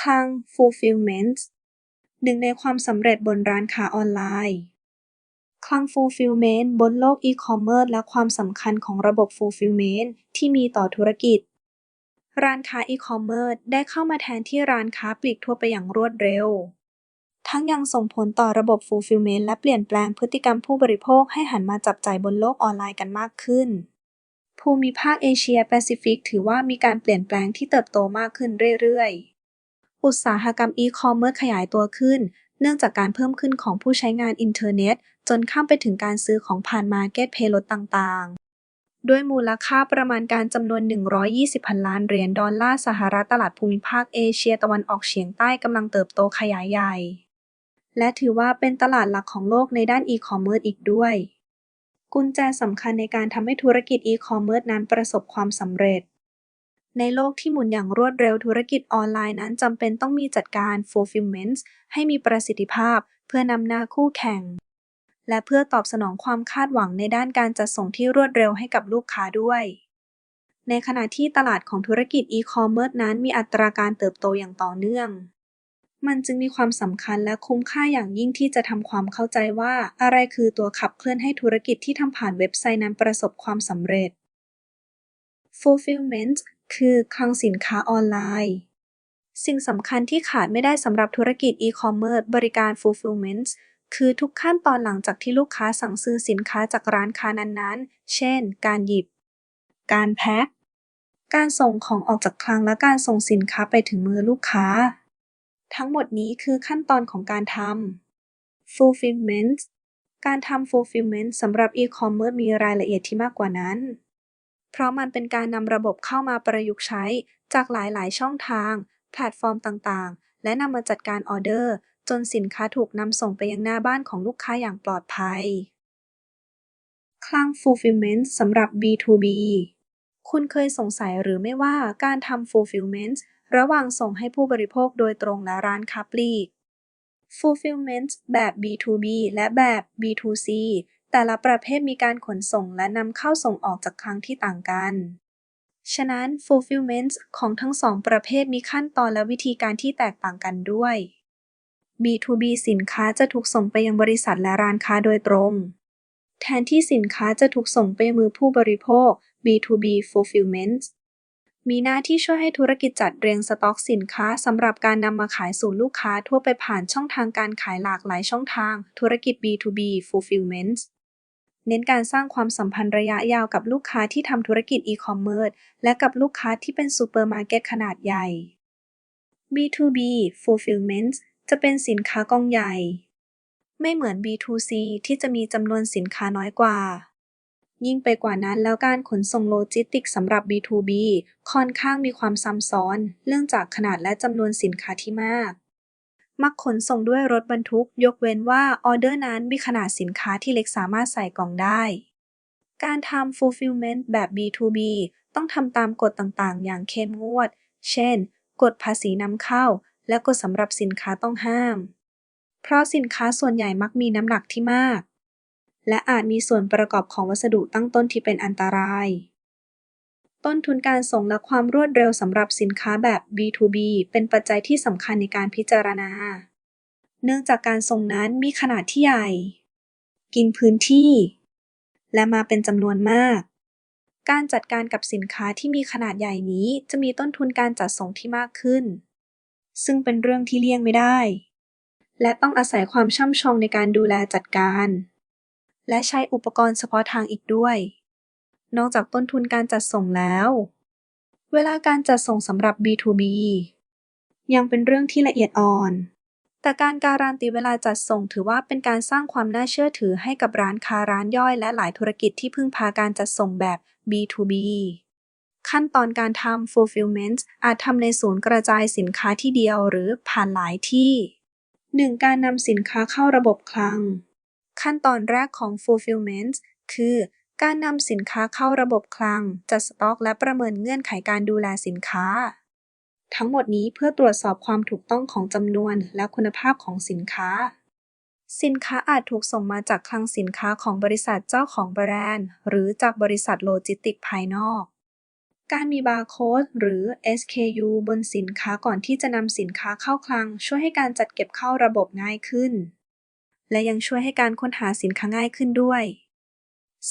คลัง fulfillment หนึ่งในความสำเร็จบนร้านค้าออนไลน์คลัง fulfillment บนโลกอีคอมเมิร์ซและความสำคัญของระบบ fulfillment ที่มีต่อธุรกิจ ร้านค้าอีคอมเมิร์ซได้เข้ามาแทนที่ร้านค้าปลีกทั่วไปอย่างรวดเร็ว ทั้งยังส่งผลต่อระบบ fulfillment และเปลี่ยนแปลงพฤติกรรมผู้บริโภคให้หันมาจับจ่ายบนโลกออนไลน์กันมากขึ้น ภูมิภาคเอเชียแปซิฟิกถือว่ามีการเปลี่ยนแปลงที่เติบโตมากขึ้นเรื่อยๆ อุตสาหกรรมอีคอมเมิร์ซขยายตัวขึ้น เนื่องจากการเพิ่มขึ้นของผู้ใช้งานอินเทอร์เน็ต จนข้ามไปถึงการซื้อของผ่านมาร์เก็ตเพล e ต่างๆ ด้วยมูลค่าประมาณการจำนวน 120 พันล้านเหรียญดอลลาร์สหรัฐตลาดภูมิภาคเอเชียตะวันออกเฉียงใต้กำลังเติบโตขยายใหญ่ และถือว่าเป็นตลาดหลักของโลกในด้านอีคอมเมิร์ซอีกด้วย กุญแจสำคัญในการทำให้ธุรกิจอีคอมเมิร์ซนั้นประสบความสำเร็จ ในโลกที่หมุนอย่างรวดเร็วธุรกิจออนไลน์นั้นจำเป็นต้องมีจัดการ fulfillment ให้มีประสิทธิภาพเพื่อนำหน้าคู่แข่ง และเพื่อตอบสนองความคาดหวังในด้านการจัดส่งที่รวดเร็วให้กับลูกค้าด้วย ในขณะที่ตลาดของธุรกิจอีคอมเมิร์ซนั้นมีอัตราการเติบโตอย่างต่อเนื่อง มันจึงมีความสำคัญและคุ้มค่าอย่างยิ่งที่จะทำความเข้าใจว่าอะไรคือตัวขับเคลื่อนให้ธุรกิจที่ทำผ่านเว็บไซต์นั้นประสบความสำเร็จ fulfillment คือคลังสินค้าออนไลน์ สิ่งสำคัญที่ขาดไม่ได้สำหรับธุรกิจอีคอมเมิร์ซบริการ fulfillment คือทุกขั้นตอนหลังจากที่ลูกค้าสั่งซื้อสินค้าจากร้านค้านั้นๆ เช่น การหยิบ การแพ็ค การส่งของออกจากคลังและการส่งสินค้าไปถึงมือลูกค้า ทั้งหมดนี้คือขั้นตอนของการทำ fulfillment การทำ fulfillment สำหรับอีคอมเมิร์ซมีรายละเอียดที่มากกว่านั้น เพราะมันเป็นการนำระบบเข้ามาประยุกต์ใช้จากหลาย ๆ ช่องทาง แพลตฟอร์มต่าง ๆ และนำมาจัดการออเดอร์ จนสินค้าถูกนำส่งไปยังหน้าบ้านของลูกค้าอย่างปลอดภัย คลัง fulfillment สำหรับ B2B คุณเคยสงสัยหรือไม่ว่าการทำ fulfillment ระหว่างส่งให้ผู้บริโภคโดยตรงและร้านค้าปลีก fulfillment แบบ B2B และแบบ B2C แต่ละประเภทมีการขนส่งและนำเข้าส่งออกจากคลังที่ต่างกัน ฉะนั้น fulfillment ของทั้งสองประเภทมีขั้นตอนและวิธีการที่แตกต่างกันด้วย B2B สินค้าจะถูกส่งไปยังบริษัทและร้านค้าโดยตรง แทนที่สินค้าจะถูกส่งไปมือผู้บริโภค B2B fulfillment มีหน้าที่ช่วยให้ธุรกิจจัดเรียงสต็อกสินค้าสำหรับการนำมาขายสู่ลูกค้าทั่วไปผ่านช่องทางการขายหลากหลายช่องทาง ธุรกิจ B2B fulfillment เน้นการสร้างความสัมพันธ์ระยะยาวกับลูกค้าที่ทำธุรกิจอีคอมเมิร์ซและกับลูกค้าที่เป็นซูเปอร์มาร์เก็ตขนาดใหญ่ B2B fulfillment จะเป็นสินค้ากองใหญ่ ไม่เหมือน B2C ที่จะมีจำนวนสินค้าน้อยกว่า ยิ่งไปกว่านั้นแล้วการขนส่งโลจิสติกสำหรับ B2B ค่อนข้างมีความซับซ้อนเนื่องจากขนาดและจำนวนสินค้าที่มาก มักขนส่งด้วยรถบรรทุก ยกเว้นว่าออเดอร์นั้นมีขนาดสินค้าที่เล็กสามารถใส่กล่องได้ การทำ fulfillment แบบ B2B ต้องทำตามกฎต่างๆ อย่างเข้มงวด เช่น กฎภาษีนำเข้า และกฎสำหรับสินค้าต้องห้าม เพราะสินค้าส่วนใหญ่มักมีน้ำหนักที่มาก และอาจมีส่วนประกอบของวัสดุตั้งต้นที่เป็นอันตราย ต้นทุนการส่งและความรวดเร็วสำหรับสินค้าแบบ B2B เป็นปัจจัยที่สำคัญในการพิจารณา เนื่องจากการส่งนั้นมีขนาดที่ใหญ่ กินพื้นที่ และมาเป็นจำนวนมาก การจัดการกับสินค้าที่มีขนาดใหญ่นี้จะมีต้นทุนการจัดส่งที่มากขึ้น ซึ่งเป็นเรื่องที่เลี่ยงไม่ได้ และต้องอาศัยความช่ำชองในการดูแลจัดการ และใช้อุปกรณ์เฉพาะทางอีกด้วย นอกจากต้นทุนการจัดส่งแล้ว เวลาการจัดส่งสำหรับ B2B ยังเป็นเรื่องที่ละเอียดอ่อน แต่การการันตีเวลาจัดส่งถือว่าเป็นการสร้างความน่าเชื่อถือให้กับร้านค้าร้านย่อยและหลายธุรกิจที่พึ่งพาการจัดส่งแบบ B2B ขั้นตอนการทำ fulfillment อาจทำในศูนย์กระจายสินค้าที่เดียวหรือผ่านหลายที่ 1. การนำสินค้าเข้าระบบคลัง ขั้นตอนแรกของ fulfillment คือ การนำสินค้าเข้าระบบคลัง จัดสต็อก และประเมินเงื่อนไขการดูแลสินค้า ทั้งหมดนี้เพื่อตรวจสอบความถูกต้องของจำนวนและคุณภาพของสินค้า สินค้าอาจถูกส่งมาจากคลังสินค้าของบริษัทเจ้าของแบรนด์ หรือจากบริษัทโลจิสติกภายนอก การมีบาร์โค้ดหรือ SKU บนสินค้าก่อนที่จะนำสินค้าเข้าคลัง ช่วยให้การจัดเก็บเข้าระบบง่ายขึ้น และยังช่วยให้การค้นหาสินค้าง่ายขึ้นด้วย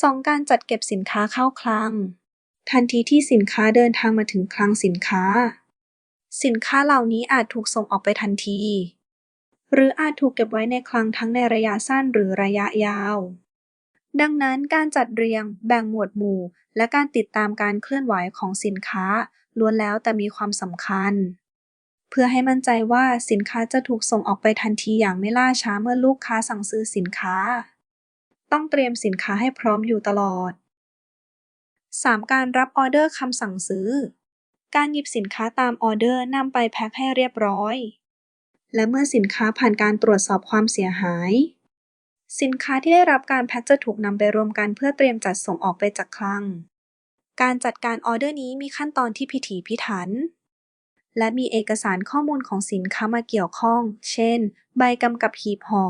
2. การจัดเก็บสินค้าเข้าคลัง ทันทีที่สินค้าเดินทางมาถึงคลังสินค้า สินค้าเหล่านี้อาจถูกส่งออกไปทันที หรืออาจถูกเก็บไว้ในคลังทั้งในระยะสั้นหรือระยะยาว ดังนั้นการจัดเรียง แบ่งหมวดหมู่ และการติดตามการเคลื่อนไหวของสินค้าล้วนแล้วแต่มีความสำคัญ เพื่อให้มั่นใจว่าสินค้าจะถูกส่งออกไปทันทีอย่างไม่ล่าช้าเมื่อลูกค้าสั่งซื้อสินค้า ต้องเตรียมสินค้าให้พร้อมอยู่ตลอด 3. การรับออเดอร์คำสั่งซื้อ การหยิบสินค้าตามออเดอร์นำไปแพ็คให้เรียบร้อย และเมื่อสินค้าผ่านการตรวจสอบความเสียหาย สินค้าที่ได้รับการแพ็คจะถูกนำไปรวมกันเพื่อเตรียมจัดส่งออกไปจากคลัง การจัดการออเดอร์นี้มีขั้นตอนที่พิถีพิถัน และมีเอกสารข้อมูลของสินค้ามาเกี่ยวข้อง เช่น ใบกำกับหีบห่อ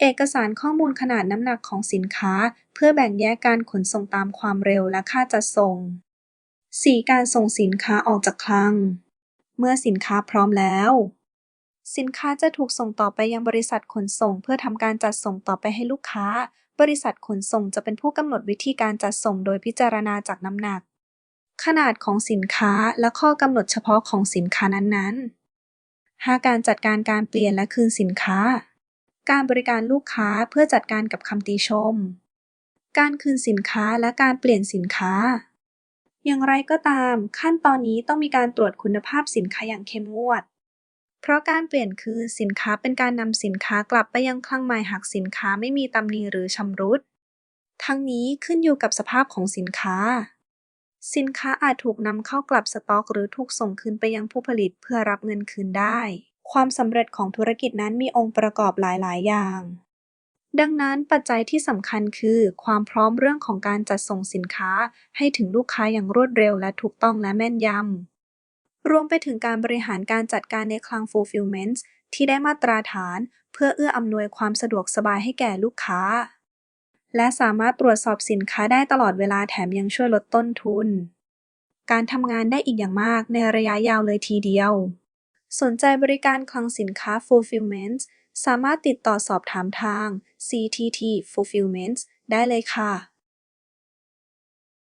เอกสารข้อมูลขนาดน้ำหนักของสินค้า เพื่อแบ่งแยกการขนส่งตามความเร็วและค่าจัดส่ง 4. การส่งสินค้าออกจากคลัง เมื่อสินค้าพร้อมแล้ว สินค้าจะถูกส่งต่อไปยังบริษัทขนส่ง เพื่อทำการจัดส่งต่อไปให้ลูกค้า บริษัทขนส่งจะเป็นผู้กำหนดวิธีการจัดส่งโดยพิจารณาจากน้ำหนัก ขนาดของสินค้าและข้อกำหนดเฉพาะของสินค้านั้นๆ 5. การจัดการการเปลี่ยนและคืนสินค้า การบริการลูกค้าเพื่อจัดการกับคำติชม การคืนสินค้าและการเปลี่ยนสินค้า อย่างไรก็ตาม ขั้นตอนนี้ต้องมีการตรวจคุณภาพสินค้าอย่างเข้มงวด เพราะการเปลี่ยนคืนสินค้าเป็นการนำสินค้ากลับไปยังคลังหม่หากสินค้าไม่มีตำหนิหรือชำรุด ทั้งนี้ขึ้นอยู่กับสภาพของสินค้า สินค้าอาจถูกนำเข้ากลับสต็อก หรือถูกส่งคืนไปยังผู้ผลิตเพื่อรับเงินคืนได้ ความสำเร็จของธุรกิจนั้นมีองค์ประกอบหลาย ๆ อย่าง ดังนั้นปัจจัยที่สำคัญคือ ความพร้อมเรื่องของการจัดส่งสินค้าให้ถึงลูกค้าอย่างรวดเร็วและถูกต้องและแม่นยำ รวมไปถึงการบริหารการจัดการในคลัง fulfillment ที่ได้มาตรฐาน เพื่อเอื้ออำนวยความสะดวกสบายให้แก่ลูกค้า และสามารถตรวจสอบสินค้าได้ตลอดเวลาแถมยังช่วยลดต้นทุน การทำงานได้อีกอย่างมากในระยะยาวเลยทีเดียว สนใจบริการคลังสินค้า fulfillment สามารถติดต่อสอบถามทาง CTT Fulfillment ได้เลยค่ะ